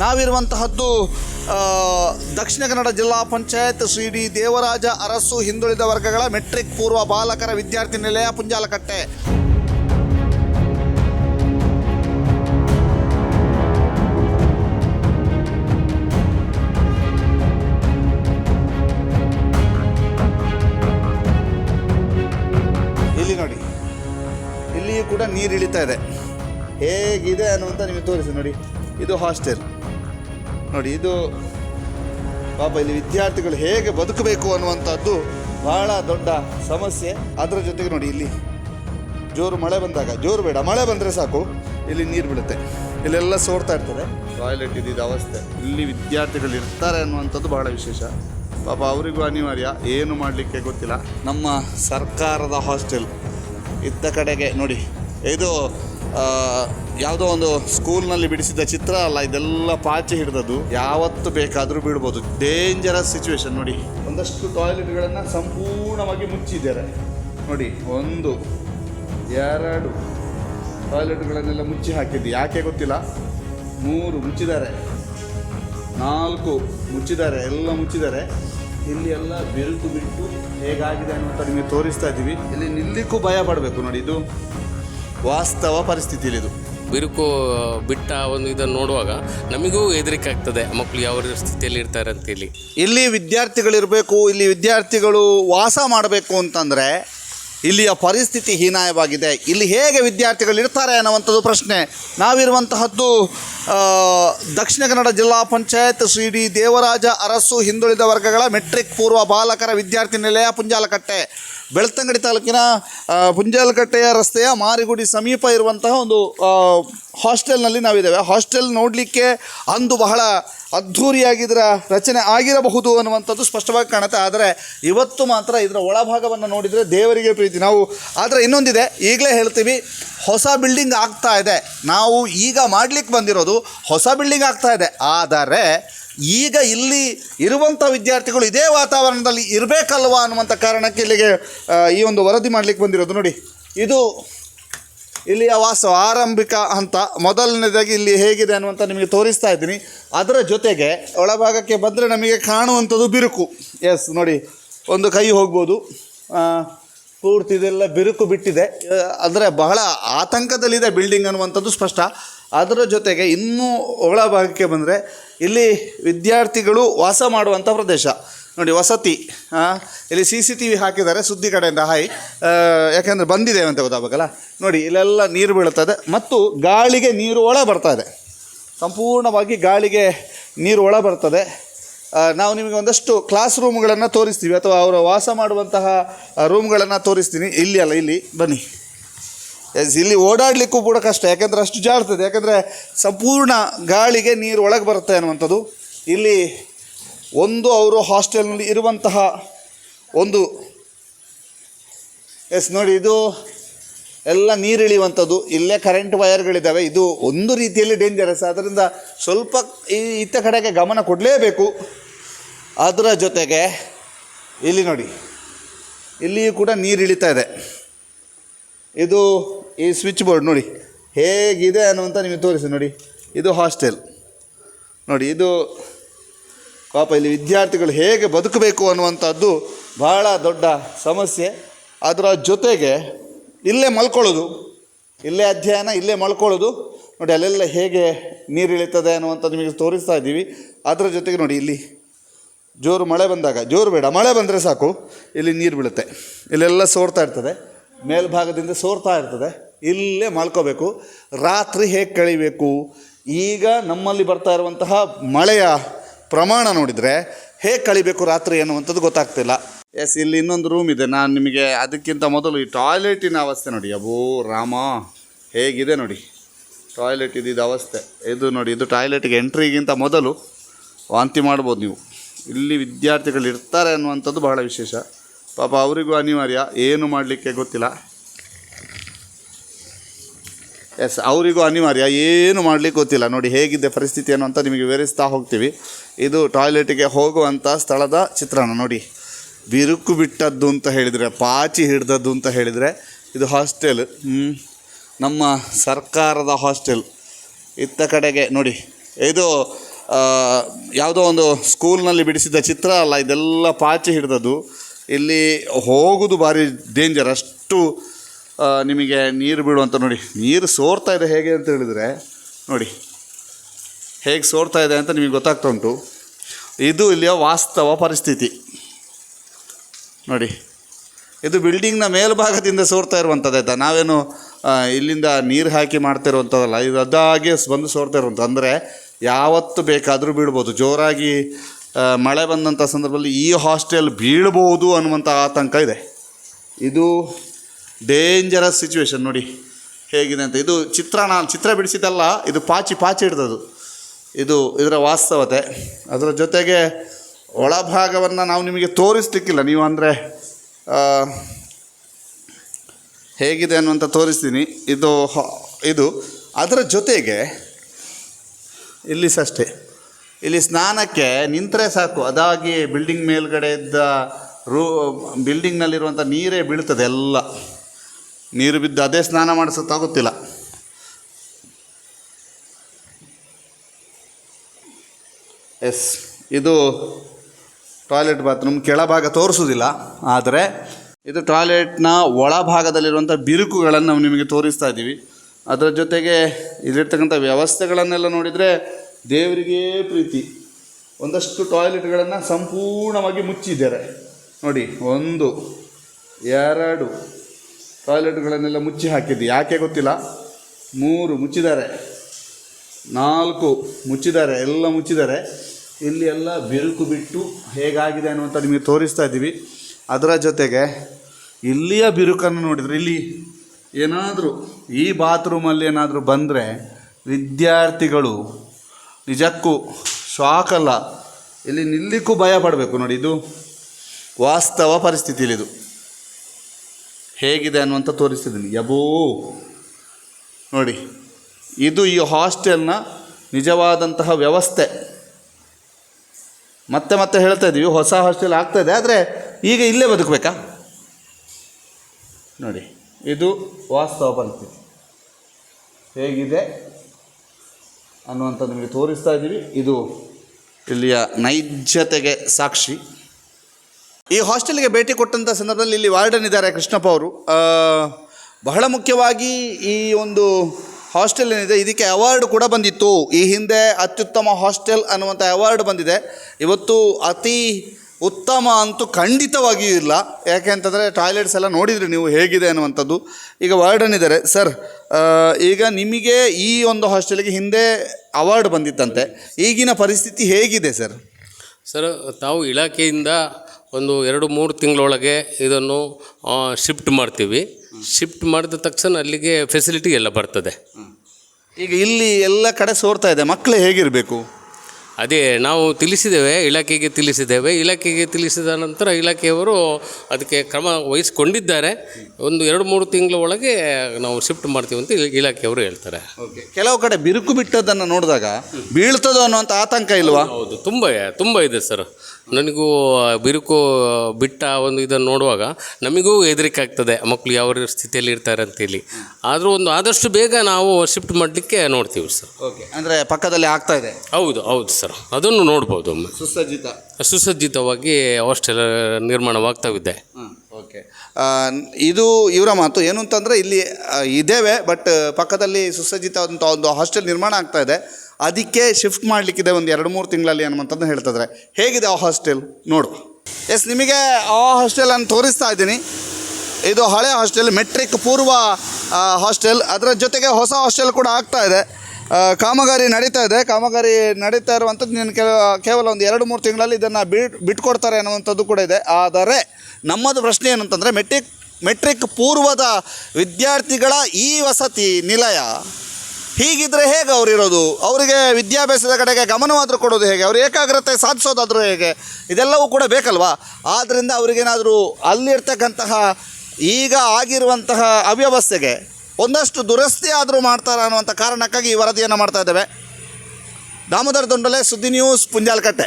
ನಾವಿರುವಂತಹದ್ದು ದಕ್ಷಿಣ ಕನ್ನಡ ಜಿಲ್ಲಾ ಪಂಚಾಯತ್ ಶ್ರೀ ಡಿ ದೇವರಾಜ ಅರಸು ಹಿಂದುಳಿದ ವರ್ಗಗಳ ಮೆಟ್ರಿಕ್ ಪೂರ್ವ ಬಾಲಕರ ವಿದ್ಯಾರ್ಥಿ ನಿಲಯ, ಪುಂಜಾಲಕಟ್ಟೆ. ಇಲ್ಲಿ ನೋಡಿ. ಇಲ್ಲಿಯೂ ಕೂಡ ನೀರು ಇಳಿತಾ ಇದೆ. ಹೇಗಿದೆ ಅನ್ನುವಂತ ನಿಮಗೆ ತೋರಿಸಿ ನೋಡಿ. ಇದು ಹಾಸ್ಟೆಲ್. ನೋಡಿ ಇದು ಪಾಪ ಇಲ್ಲಿ ವಿದ್ಯಾರ್ಥಿಗಳು ಹೇಗೆ ಬದುಕಬೇಕು ಅನ್ನುವಂಥದ್ದು ಬಹಳ ದೊಡ್ಡ ಸಮಸ್ಯೆ. ಅದರ ಜೊತೆಗೆ ನೋಡಿ ಇಲ್ಲಿ ಜೋರು ಮಳೆ ಬಂದಾಗ ಜೋರು ಬೇಡ ಮಳೆ ಬಂದರೆ ಸಾಕು ಇಲ್ಲಿ ನೀರು ಬಿಡುತ್ತೆ ಇಲ್ಲೆಲ್ಲ ಸೋರ್ತಾ ಇರ್ತದೆ. ಟಾಯ್ಲೆಟ್ ಇದ್ದಿದ್ದ ಅವಸ್ಥೆ. ಇಲ್ಲಿ ವಿದ್ಯಾರ್ಥಿಗಳು ಇರ್ತಾರೆ ಅನ್ನುವಂಥದ್ದು ಬಹಳ ವಿಶೇಷ. ಪಾಪ ಅವರಿಗೂ ಅನಿವಾರ್ಯ ಏನು ಮಾಡಲಿಕ್ಕೆ ಗೊತ್ತಿಲ್ಲ. ನಮ್ಮ ಸರ್ಕಾರದ ಹಾಸ್ಟೆಲ್ ಇದ್ದ ಕಡೆಗೆ ನೋಡಿ ಇದು ಯಾವುದೋ ಒಂದು ಸ್ಕೂಲ್ನಲ್ಲಿ ಬಿಡಿಸಿದ ಚಿತ್ರ ಅಲ್ಲ, ಇದೆಲ್ಲ ಪಾಚಿ ಹಿಡಿದದ್ದು. ಯಾವತ್ತು ಬೇಕಾದರೂ ಬಿಡ್ಬೋದು. ಡೇಂಜರಸ್ ಸಿಚುವೇಶನ್ ನೋಡಿ. ಒಂದಷ್ಟು ಟಾಯ್ಲೆಟ್ಗಳನ್ನು ಸಂಪೂರ್ಣವಾಗಿ ಮುಚ್ಚಿದ್ದಾರೆ. ನೋಡಿ, ಒಂದು, ಎರಡು ಟಾಯ್ಲೆಟ್ಗಳನ್ನೆಲ್ಲ ಮುಚ್ಚಿ ಹಾಕಿದ್ದು. ಯಾಕೆ ಗೊತ್ತಿಲ್ಲ? ಮೂರು ಮುಚ್ಚಿದ್ದಾರೆ. ನಾಲ್ಕು ಮುಚ್ಚಿದ್ದಾರೆ. ಎಲ್ಲ ಮುಚ್ಚಿದ್ದಾರೆ. ಇಲ್ಲಿ ಎಲ್ಲ ಬಿರುಕು ಬಿಟ್ಟು ಹೇಗಾಗಿದೆ ಅಂತ ನಿಮಗೆ ತೋರಿಸ್ತಾ ಇದ್ದೀವಿ. ಇಲ್ಲಿ ನಿಲ್ಲಿಕ್ಕೂ ಭಯ ಪಡಬೇಕು. ನೋಡಿ, ಇದು ವಾಸ್ತವ ಪರಿಸ್ಥಿತಿ ಇದು. ಬಿರುಕು, ಬಿಟ್ಟ ಒಂದು ಇದನ್ನು ನೋಡುವಾಗ ನಮಗೂ ಹೆದರಿಕೆ ಆಗ್ತದೆ ಮಕ್ಕಳು ಯಾವ ಸ್ಥಿತಿಯಲ್ಲಿ ಇರ್ತಾರೆ ಅಂತೇಳಿ. ಇಲ್ಲಿ ವಿದ್ಯಾರ್ಥಿಗಳಿರಬೇಕು ಇಲ್ಲಿ ವಿದ್ಯಾರ್ಥಿಗಳು ವಾಸ ಮಾಡಬೇಕು ಅಂತಂದರೆ ಇಲ್ಲಿಯ ಪರಿಸ್ಥಿತಿ ಹೀನಾಯವಾಗಿದೆ. ಇಲ್ಲಿ ಹೇಗೆ ವಿದ್ಯಾರ್ಥಿಗಳು ಇರ್ತಾರೆ ಅನ್ನುವಂಥದ್ದು ಪ್ರಶ್ನೆ. ನಾವಿರುವಂತಹದ್ದು ದಕ್ಷಿಣ ಕನ್ನಡ ಜಿಲ್ಲಾ ಪಂಚಾಯತ್ ಶ್ರೀ ಡಿ ದೇವರಾಜ ಅರಸು ಹಿಂದುಳಿದ ವರ್ಗಗಳ ಮೆಟ್ರಿಕ್ ಪೂರ್ವ ಬಾಲಕರ ವಿದ್ಯಾರ್ಥಿ ನಿಲಯ ಪುಂಜಾಲಕಟ್ಟೆ. ಬೆಳ್ತಂಗಡಿ ತಾಲೂಕಿನ ಪುಂಜಾಲಕಟ್ಟೆಯ ರಸ್ತೆಯ ಮಾರಿಗುಡಿ ಸಮೀಪ ಇರುವಂತಹ ಒಂದು ಹಾಸ್ಟೆಲ್ನಲ್ಲಿ ನಾವಿದ್ದೇವೆ. ಹಾಸ್ಟೆಲ್ ನೋಡಲಿಕ್ಕೆ ಅಂದು ಬಹಳ ಅದ್ಧೂರಿಯಾಗಿ ಇದರ ರಚನೆ ಆಗಿರಬಹುದು ಅನ್ನುವಂಥದ್ದು ಸ್ಪಷ್ಟವಾಗಿ ಕಾಣುತ್ತೆ. ಆದರೆ ಇವತ್ತು ಮಾತ್ರ ಇದರ ಒಳಭಾಗವನ್ನು ನೋಡಿದರೆ ದೇವರಿಗೆ ಪ್ರೀತಿ. ನಾವು, ಆದರೆ ಇನ್ನೊಂದಿದೆ. ಈಗಲೇ ಹೇಳ್ತೀವಿ. ಹೊಸ ಬಿಲ್ಡಿಂಗ್ ಆಗ್ತಾ ಇದೆ. ನಾವು ಈಗ ಮಾಡಲಿಕ್ಕೆ ಬಂದಿರೋದು ಹೊಸ ಬಿಲ್ಡಿಂಗ್ ಆಗ್ತಾ ಇದೆ. ಆದರೆ ಈಗ ಇಲ್ಲಿ ಇರುವಂಥ ವಿದ್ಯಾರ್ಥಿಗಳು ಇದೇ ವಾತಾವರಣದಲ್ಲಿ ಇರಬೇಕಲ್ವಾ ಅನ್ನುವಂಥ ಕಾರಣಕ್ಕೆ ಇಲ್ಲಿಗೆ ಈ ಒಂದು ವರದಿ ಮಾಡಲಿಕ್ಕೆ ಬಂದಿರೋದು ನೋಡಿ. ಇದು ಇಲ್ಲಿಯ ವಾಸ, ಆರಂಭಿಕ ಹಂತ, ಮೊದಲನೇದಾಗಿ ಇಲ್ಲಿ ಹೇಗಿದೆ ಅನ್ನುವಂಥ ನಿಮಗೆ ತೋರಿಸ್ತಾ ಇದ್ದೀನಿ. ಅದರ ಜೊತೆಗೆ ಒಳಭಾಗಕ್ಕೆ ಬಂದರೆ ನಮಗೆ ಕಾಣುವಂಥದ್ದು ಬಿರುಕು. ಎಸ್ ನೋಡಿ, ಒಂದು ಕೈ ಹೋಗ್ಬೋದು. ಪೂರ್ತಿ ಇದೆಲ್ಲ ಬಿರುಕು ಬಿಟ್ಟಿದೆ. ಅಂದರೆ ಬಹಳ ಆತಂಕದಲ್ಲಿದೆ ಬಿಲ್ಡಿಂಗ್ ಅನ್ನುವಂಥದ್ದು ಸ್ಪಷ್ಟ. ಅದರ ಜೊತೆಗೆ ಇನ್ನೂ ಒಳಭಾಗಕ್ಕೆ ಬಂದರೆ ಇಲ್ಲಿ ವಿದ್ಯಾರ್ಥಿಗಳು ವಾಸ ಮಾಡುವಂಥ ಪ್ರದೇಶ. ನೋಡಿ ವಸತಿ ಇಲ್ಲಿ ಸಿ ಸಿ ಟಿ ವಿ ಹಾಕಿದ್ದಾರೆ ಸುದ್ದಿ ಕಡೆಯಿಂದ, ಹಾಯಿ. ಯಾಕೆಂದರೆ ಬಂದಿದೆ ಅಂತ ಗೊತ್ತಾಗಬೇಕಲ್ಲ. ನೋಡಿ, ಇಲ್ಲೆಲ್ಲ ನೀರು ಬೀಳುತ್ತದೆ ಮತ್ತು ಗಾಳಿಗೆ ನೀರು ಒಳ ಬರ್ತಾ ಇದೆ. ಸಂಪೂರ್ಣವಾಗಿ ಗಾಳಿಗೆ ನೀರು ಒಳ ಬರ್ತದೆ. ನಾವು ನಿಮಗೆ ಒಂದಷ್ಟು ಕ್ಲಾಸ್ ರೂಮ್ಗಳನ್ನು ತೋರಿಸ್ತೀವಿ ಅಥವಾ ಅವರು ವಾಸ ಮಾಡುವಂತಹ ರೂಮ್ಗಳನ್ನು ತೋರಿಸ್ತೀನಿ. ಇಲ್ಲಿ ಅಲ್ಲ, ಇಲ್ಲಿ ಬನ್ನಿ. ಎಸ್ ಇಲ್ಲಿ ಓಡಾಡಲಿಕ್ಕೂ ಕೂಡ ಕಷ್ಟ. ಯಾಕೆಂದರೆ ಅಷ್ಟು ಜಾಡ್ತದೆ ಯಾಕೆಂದರೆ ಸಂಪೂರ್ಣ ಗಾಳಿಗೆ ನೀರು ಒಳಗೆ ಬರುತ್ತೆ ಅನ್ನುವಂಥದ್ದು. ಇಲ್ಲಿ ಒಂದು ಅವರು ಹಾಸ್ಟೆಲ್ನಲ್ಲಿ ಇರುವಂತಹ ಒಂದು ಎಸ್ ನೋಡಿ, ಇದು ಎಲ್ಲ ನೀರಿಳಿಯುವಂಥದ್ದು ಇಲ್ಲೇ ಕರೆಂಟ್ ವಯರ್ಗಳಿದ್ದಾವೆ ಇದು ಒಂದು ರೀತಿಯಲ್ಲಿ ಡೇಂಜರಸ್ ಅದರಿಂದ ಸ್ವಲ್ಪ ಈ ಇತ್ತ ಕಡೆಗೆ ಗಮನ ಕೊಡಲೇಬೇಕು. ಅದರ ಜೊತೆಗೆ ಇಲ್ಲಿ ನೋಡಿ, ಇಲ್ಲಿಯೂ ಕೂಡ ನೀರು ಇಳಿತಾ ಇದೆ. ಇದು ಈ ಸ್ವಿಚ್ ಬೋರ್ಡ್ ನೋಡಿ, ಹೇಗಿದೆ ಅನ್ನುವಂಥ ನಿಮಗೆ ತೋರಿಸಿ ನೋಡಿ. ಇದು ಹಾಸ್ಟೆಲ್ ನೋಡಿ, ಇದು ಪಾಪ ಇಲ್ಲಿ ವಿದ್ಯಾರ್ಥಿಗಳು ಹೇಗೆ ಬದುಕಬೇಕು ಅನ್ನುವಂಥದ್ದು ಬಹಳ ದೊಡ್ಡ ಸಮಸ್ಯೆ. ಅದರ ಜೊತೆಗೆ ಇಲ್ಲೇ ಮಲ್ಕೊಳ್ಳೋದು, ಇಲ್ಲೇ ಅಧ್ಯಯನ, ಇಲ್ಲೇ ಮಲ್ಕೊಳ್ಳೋದು, ನೋಡಿ, ಅಲ್ಲೆಲ್ಲ ಹೇಗೆ ನೀರು ಇಳಿತದೆ ಅನ್ನುವಂಥದ್ದು ನಿಮಗೆ ತೋರಿಸ್ತಾ ಇದ್ದೀವಿ. ಅದರ ಜೊತೆಗೆ ನೋಡಿ, ಇಲ್ಲಿ ಜೋರು ಮಳೆ ಬಂದಾಗ, ಜೋರು ಬೇಡ, ಮಳೆ ಬಂದರೆ ಸಾಕು. ಇಲ್ಲಿ ನೀರು ಬೀಳುತ್ತೆ. ಇಲ್ಲೆಲ್ಲ ಸೋರ್ತಾ ಇರ್ತದೆ. ಮೇಲ್ಭಾಗದಿಂದ ಸೋರ್ತಾ ಇರ್ತದೆ. ಇಲ್ಲೇ ಮಾಡ್ಕೋಬೇಕು ರಾತ್ರಿ ಹೇಗೆ ಕಳಿಬೇಕು? ಈಗ ನಮ್ಮಲ್ಲಿ ಬರ್ತಾ ಇರುವಂತಹ ಮಳೆಯ ಪ್ರಮಾಣ ನೋಡಿದರೆ ಹೇಗೆ ಕಳಿಬೇಕು ರಾತ್ರಿ ಅನ್ನುವಂಥದ್ದು ಗೊತ್ತಾಗ್ತಿಲ್ಲ. ಎಸ್, ಇಲ್ಲಿ ಇನ್ನೊಂದು ರೂಮ್ ಇದೆ. ನಾನು ನಿಮಗೆ ಅದಕ್ಕಿಂತ ಮೊದಲು ಈ ಟಾಯ್ಲೆಟಿನ ಅವಸ್ಥೆ ನೋಡಿ. ಅಬೋ ರಾಮ, ಹೇಗಿದೆ ನೋಡಿ? ಟಾಯ್ಲೆಟ್ ಇದ್ದಿದ್ದ ಅವಸ್ಥೆ. ಇದು ನೋಡಿ, ಇದು ಟಾಯ್ಲೆಟ್ಗೆ ಎಂಟ್ರಿಗಿಂತ ಮೊದಲು ವಾಂತಿ ಮಾಡ್ಬೋದು ನೀವು. ಇಲ್ಲಿ ವಿದ್ಯಾರ್ಥಿಗಳು ಇರ್ತಾರೆ ಅನ್ನುವಂಥದ್ದು ಬಹಳ ವಿಶೇಷ. ಪಾಪ ಅವರಿಗೂ ಅನಿವಾರ್ಯ, ಏನು ಮಾಡಲಿಕ್ಕೆ ಗೊತ್ತಿಲ್ಲ. ಎಸ್, ಅವರಿಗೂ ಅನಿವಾರ್ಯ, ಏನು ಮಾಡಲಿಕ್ಕೆ ಗೊತ್ತಿಲ್ಲ. ನೋಡಿ, ಹೇಗಿದೆ ಪರಿಸ್ಥಿತಿ ಅನ್ನುವಂಥ ನಿಮಗೆ ವಿವರಿಸ್ತಾ ಹೋಗ್ತೀವಿ. ಇದು ಟಾಯ್ಲೆಟಿಗೆ ಹೋಗುವಂಥ ಸ್ಥಳದ ಚಿತ್ರಣ, ನೋಡಿ. ಬಿರುಕು ಬಿಟ್ಟದ್ದು ಅಂತ ಹೇಳಿದರೆ, ಪಾಚಿ ಹಿಡ್ದದ್ದು ಅಂತ ಹೇಳಿದರೆ, ಇದು ಹಾಸ್ಟೆಲ್. ನಮ್ಮ ಸರ್ಕಾರದ ಹಾಸ್ಟೆಲ್. ಇತ್ತ ಕಡೆಗೆ, ನೋಡಿ, ಇದು ಯಾವುದೋ ಒಂದು ಸ್ಕೂಲ್ನಲ್ಲಿ ಬಿಡಿಸಿದ ಚಿತ್ರ ಅಲ್ಲ, ಇದೆಲ್ಲ ಪಾಚಿ ಹಿಡಿದದ್ದು. ಇಲ್ಲಿ ಹೋಗೋದು ಭಾರಿ ಡೇಂಜರ್ ಅಷ್ಟು ನಿಮಗೆ ನೀರು ಬೀಳುವಂತ ನೋಡಿ, ನೀರು ಸೋರ್ತಾ ಇದೆ ಹೇಗೆ ಅಂತ ಹೇಳಿದರೆ, ನೋಡಿ, ಹೇಗೆ ಸೋರ್ತಾ ಇದೆ ಅಂತ ನಿಮಗೆ ಗೊತ್ತಾಗ್ತಾ ಉಂಟು. ಇದು ಇಲ್ಲಿಯ ವಾಸ್ತವ ಪರಿಸ್ಥಿತಿ. ನೋಡಿ, ಇದು ಬಿಲ್ಡಿಂಗ್ನ ಮೇಲ್ಭಾಗದಿಂದ ಸೋರ್ತಾ ಇರುವಂಥದ್ದು ಆಯಿತಾ ನಾವೇನು ಇಲ್ಲಿಂದ ನೀರು ಹಾಕಿ ಮಾಡ್ತಾ ಇರುವಂಥದ್ದಲ್ಲ ಇದು ಅದಾಗೆ ಬಂದು ಸೋರ್ತಾ ಇರುವಂಥ ಅಂದರೆ ಯಾವತ್ತು ಬೇಕಾದರೂ ಬೀಳ್ಬೋದು. ಜೋರಾಗಿ ಮಳೆ ಬಂದಂಥ ಸಂದರ್ಭದಲ್ಲಿ ಈ ಹಾಸ್ಟೆಲ್ ಬೀಳ್ಬೋದು ಅನ್ನುವಂಥ ಆತಂಕ ಇದೆ. ಇದು ಡೇಂಜರಸ್ ಸಿಚುವೇಶನ್ ನೋಡಿ ಹೇಗಿದೆ ಅಂತ. ಇದು ಚಿತ್ರ ನಾನು, ಚಿತ್ರ ಬಿಡಿಸಿದ್ದಲ್ಲ, ಇದು ಪಾಚಿ ಪಾಚಿ ಹಿಡ್ದದು ಇದು ಇದರ ವಾಸ್ತವತೆ. ಅದರ ಜೊತೆಗೆ ಒಳಭಾಗವನ್ನು ನಾವು ನಿಮಗೆ ತೋರಿಸ್ಲಿಕ್ಕಿಲ್ಲ. ನೀವು ಅಂದರೆ ಹೇಗಿದೆ ಅನ್ನುವಂಥ ತೋರಿಸ್ತೀನಿ. ಇದು ಇದು ಅದರ ಜೊತೆಗೆ ಇಲ್ಲಿ ಅಷ್ಟೇ. ಇಲ್ಲಿ ಸ್ನಾನಕ್ಕೆ ನಿಂತರೆ ಸಾಕು. ಅದಾಗಿ ಬಿಲ್ಡಿಂಗ್ ಮೇಲ್ಗಡೆ ಇದ್ದ ರೂ ಬಿಲ್ಡಿಂಗ್ನಲ್ಲಿರುವಂಥ ನೀರೇ ಬೀಳ್ತದೆ ಎಲ್ಲ. ನೀರು ಬಿದ್ದು ಅದೇ ಸ್ನಾನ ಮಾಡಿಸೋತ್ತಾಗುತ್ತಿಲ್ಲ ಎಸ್ ಇದು ಟಾಯ್ಲೆಟ್ ಬಾತ್ರೂಮ್ ಕೆಳಭಾಗ ತೋರಿಸೋದಿಲ್ಲ ಆದರೆ ಇದು ಟಾಯ್ಲೆಟ್ನ ಒಳಭಾಗದಲ್ಲಿರುವಂಥ ಬಿರುಕುಗಳನ್ನು ನಾವು ನಿಮಗೆ ತೋರಿಸ್ತಾ ಇದ್ದೀವಿ. ಅದರ ಜೊತೆಗೆ ಇಲ್ಲಿರ್ತಕ್ಕಂಥ ವ್ಯವಸ್ಥೆಗಳನ್ನೆಲ್ಲ ನೋಡಿದರೆ ದೇವರಿಗೆ ಪ್ರೀತಿ. ಒಂದಷ್ಟು ಟಾಯ್ಲೆಟ್ಗಳನ್ನು ಸಂಪೂರ್ಣವಾಗಿ ಮುಚ್ಚಿದ್ದಾರೆ. ನೋಡಿ, ಒಂದು, ಎರಡು ಟಾಯ್ಲೆಟ್ಗಳನ್ನೆಲ್ಲ ಮುಚ್ಚಿ ಹಾಕಿದ್ದು. ಯಾಕೆ ಗೊತ್ತಿಲ್ಲ? ಮೂರು ಮುಚ್ಚಿದ್ದಾರೆ. ನಾಲ್ಕು ಮುಚ್ಚಿದ್ದಾರೆ. ಎಲ್ಲ ಮುಚ್ಚಿದ್ದಾರೆ. ಇಲ್ಲಿ ಎಲ್ಲ ಬಿರುಕು ಬಿಟ್ಟು ಹೇಗಾಗಿದೆ ಅನ್ನುವಂಥ ನಿಮಗೆ ತೋರಿಸ್ತಾ ಇದ್ದೀವಿ. ಅದರ ಜೊತೆಗೆ ಇಲ್ಲಿಯ ಬಿರುಕನ್ನು ನೋಡಿದರೆ, ಇಲ್ಲಿ ಏನಾದರೂ ಈ ಬಾತ್ರೂಮಲ್ಲಿ ಏನಾದರೂ ಬಂದರೆ ವಿದ್ಯಾರ್ಥಿಗಳು ನಿಜಕ್ಕೂ ಶಾಕ್ ಅಲ್ಲ ಇಲ್ಲಿ ನಿಲ್ಲಿಕ್ಕೂ ಭಯ ಪಡಬೇಕು ನೋಡಿ ಇದು ವಾಸ್ತವ ಪರಿಸ್ಥಿತಿಲಿದು ಹೇಗಿದೆ ಅನ್ನುವಂಥ ತೋರಿಸಿದ್ದೀನಿ ಯಬೂ. ನೋಡಿ, ಇದು ಈ ಹಾಸ್ಟೆಲ್ನ ನಿಜವಾದಂತಹ ವ್ಯವಸ್ಥೆ. ಮತ್ತೆ ಮತ್ತೆ ಹೇಳ್ತಾ ಇದ್ದೀವಿ ಹೊಸ ಹಾಸ್ಟೆಲ್ ಆಗ್ತಾಯಿದೆ ಆದರೆ ಈಗ ಇಲ್ಲೇ ಬದುಕಬೇಕಾ? ನೋಡಿ. ಇದು ವಾಸ್ತವ ಪರಿಸ್ಥಿತಿ ಹೇಗಿದೆ ಅನ್ನುವಂಥದ್ದು ನಿಮಗೆ ತೋರಿಸ್ತಾ ಇದ್ದೀವಿ. ಇದು ಇಲ್ಲಿಯ ನೈಜತೆಗೆ ಸಾಕ್ಷಿ. ಈ ಹಾಸ್ಟೆಲ್ಗೆ ಭೇಟಿ ಕೊಟ್ಟಂಥ ಸಂದರ್ಭದಲ್ಲಿ ಇಲ್ಲಿ ವಾರ್ಡನ್ ಇದ್ದಾರೆ ಕೃಷ್ಣಪ್ಪ ಅವರು. ಬಹಳ ಮುಖ್ಯವಾಗಿ ಈ ಒಂದು ಹಾಸ್ಟೆಲ್ ಏನಿದೆ, ಇದಕ್ಕೆ ಅವಾರ್ಡ್ ಕೂಡ ಬಂದಿತ್ತು. ಈ ಹಿಂದೆ ಅತ್ಯುತ್ತಮ ಹಾಸ್ಟೆಲ್ ಅನ್ನುವಂಥ ಅವಾರ್ಡ್ ಬಂದಿದೆ. ಇವತ್ತು ಅತಿ ಉತ್ತಮ ಅಂತೂ ಖಂಡಿತವಾಗಿಯೂ ಇಲ್ಲ. ಯಾಕೆ ಅಂತಂದರೆ ಟಾಯ್ಲೆಟ್ಸ್ ಎಲ್ಲ ನೋಡಿದ್ರಿ ನೀವು ಹೇಗಿದೆ ಅನ್ನುವಂಥದ್ದು. ಈಗ ವಾರ್ಡನ್ ಇದ್ದಾರೆ ಸರ್ ಈಗ ನಿಮಗೆ ಈ ಒಂದು ಹಾಸ್ಟೆಲಿಗೆ ಹಿಂದೆ ಅವಾರ್ಡ್ ಬಂದಿತ್ತಂತೆ. ಈಗಿನ ಪರಿಸ್ಥಿತಿ ಹೇಗಿದೆ ಸರ್ ಸರ್ ತಾವು ಇಲಾಖೆಯಿಂದ ಒಂದು ಎರಡು ಮೂರು ತಿಂಗಳೊಳಗೆ ಇದನ್ನು ಶಿಫ್ಟ್ ಮಾಡ್ತೀವಿ. ಶಿಫ್ಟ್ ಮಾಡಿದ ತಕ್ಷಣ ಅಲ್ಲಿಗೆ ಫೆಸಿಲಿಟಿ ಎಲ್ಲ ಬರ್ತದೆ. ಈಗ ಇಲ್ಲಿ ಎಲ್ಲ ಕಡೆ ಸೋರ್ತಾ ಇದೆ. ಮಕ್ಕಳು ಹೇಗಿರಬೇಕು? ಅದೇ ನಾವು ತಿಳಿಸಿದ್ದೇವೆ ಇಲಾಖೆಗೆ ತಿಳಿಸಿದ್ದೇವೆ. ಇಲಾಖೆಗೆ ತಿಳಿಸಿದ ನಂತರ ಇಲಾಖೆಯವರು ಅದಕ್ಕೆ ಕ್ರಮ ವಹಿಸಿಕೊಂಡಿದ್ದಾರೆ. ಒಂದು ಎರಡು ಮೂರು ತಿಂಗಳ ಒಳಗೆ ನಾವು ಶಿಫ್ಟ್ ಮಾಡ್ತೀವಿ ಅಂತ ಇಲ- ಇಲಾಖೆಯವರು ಹೇಳ್ತಾರೆ. ಓಕೆ. ಕೆಲವು ಕಡೆ ಬಿರುಕು ಬಿಟ್ಟದ್ದನ್ನು ನೋಡಿದಾಗ ಬೀಳ್ತದೋ ಅನ್ನೋಂಥ ಆತಂಕ ಇಲ್ವಾ? ಹೌದು ತುಂಬ ತುಂಬ ಇದೆ ಸರ್. ನನಗೂ ಬಿರುಕು ಬಿಟ್ಟ ಒಂದು ಇದನ್ನು ನೋಡುವಾಗ ನಮಗೂ ಹೆದರಿಕೆ ಆಗ್ತದೆ ಮಕ್ಕಳು ಯಾವ ಸ್ಥಿತಿಯಲ್ಲಿ ಇರ್ತಾರೆ ಅಂತೇಳಿ. ಆದರೂ ಒಂದು ಆದಷ್ಟು ಬೇಗ ನಾವು ಶಿಫ್ಟ್ ಮಾಡಲಿಕ್ಕೆ ನೋಡ್ತೀವಿ ಸರ್. ಓಕೆ. ಅಂದರೆ ಪಕ್ಕದಲ್ಲಿ ಆಗ್ತಾ ಇದೆ. ಹೌದು ಹೌದು ಸರ್. ಅದನ್ನು ನೋಡ್ಬೋದು ಒಮ್ಮೆ. ಸುಸಜ್ಜಿತ. ಸುಸಜ್ಜಿತವಾಗಿ ಹಾಸ್ಟೆಲ್ ನಿರ್ಮಾಣವಾಗ್ತಾವಿದ್ದೆ ಓಕೆ. ಇದು ಇವರ ಮಾತು. ಏನು ಅಂತಂದರೆ ಇಲ್ಲಿ ಇದೇವೆ ಇದ್ದೇವೆ ಬಟ್ ಪಕ್ಕದಲ್ಲಿ ಸುಸಜ್ಜಿತವಾದಂಥ ಒಂದು ಹಾಸ್ಟೆಲ್ ನಿರ್ಮಾಣ ಆಗ್ತಾ ಇದೆ. ಅದಕ್ಕೆ ಶಿಫ್ಟ್ ಮಾಡಲಿಕ್ಕಿದೆ ಒಂದು ಎರಡು ಮೂರು ತಿಂಗಳಲ್ಲಿ ಅನ್ನುವಂಥದ್ದು ಹೇಳ್ತಿದ್ರೆ ಹೇಗಿದೆ ಆ ಹಾಸ್ಟೆಲ್? ನೋಡು ಎಸ್ ನಿಮಗೆ ಆ ಹಾಸ್ಟೆಲನ್ನು ತೋರಿಸ್ತಾ ಇದ್ದೀನಿ. ಇದು ಹಳೆ ಹಾಸ್ಟೆಲ್ ಮೆಟ್ರಿಕ್ ಪೂರ್ವ ಹಾಸ್ಟೆಲ್. ಅದರ ಜೊತೆಗೆ ಹೊಸ ಹಾಸ್ಟೆಲ್ ಕೂಡ ಆಗ್ತಾ ಇದೆ. ಕಾಮಗಾರಿ ನಡೀತಾ ಇದೆ. ಕಾಮಗಾರಿ ನಡೀತಾ ಇರುವಂಥದ್ದು ನೀನು ಕೇವಲ ಒಂದು ಎರಡು, ಮೂರು ತಿಂಗಳಲ್ಲಿ ಇದನ್ನು ಬಿಟ್ ಬಿಟ್ಕೊಡ್ತಾರೆ ಅನ್ನುವಂಥದ್ದು ಕೂಡ ಇದೆ. ಆದರೆ ನಮ್ಮದು ಪ್ರಶ್ನೆ ಏನಂತಂದರೆ ಮೆಟ್ರಿಕ್ ಮೆಟ್ರಿಕ್ ಪೂರ್ವದ ವಿದ್ಯಾರ್ಥಿಗಳ ಈ ವಸತಿ ನಿಲಯ ಹೀಗಿದ್ರೆ ಹೇಗೆ ಅವರಿರೋದು ಅವರಿಗೆ ವಿದ್ಯಾಭ್ಯಾಸದ ಕಡೆಗೆ ಗಮನವಾದರೂ ಕೊಡೋದು ಹೇಗೆ? ಅವ್ರ ಏಕಾಗ್ರತೆ ಸಾಧಿಸೋದಾದರೂ ಹೇಗೆ? ಇದೆಲ್ಲವೂ ಕೂಡ ಬೇಕಲ್ವಾ? ಆದ್ದರಿಂದ ಅವರಿಗೇನಾದರೂ ಅಲ್ಲಿರ್ತಕ್ಕಂತಹ ಈಗ ಆಗಿರುವಂತಹ ಅವ್ಯವಸ್ಥೆಗೆ ಒಂದಷ್ಟು ದುರಸ್ತಿ ಆದರೂ ಮಾಡ್ತಾರ ಅನ್ನುವಂಥ ಕಾರಣಕ್ಕಾಗಿ ಈ ವರದಿಯನ್ನು ಮಾಡ್ತಾ ಇದ್ದೇವೆ. ದಾಮೋದರ ದೊಂಡಲೆ ಸುದ್ದಿ ನ್ಯೂಸ್ ಪುಂಜಾಲ್ಕಟ್ಟೆ.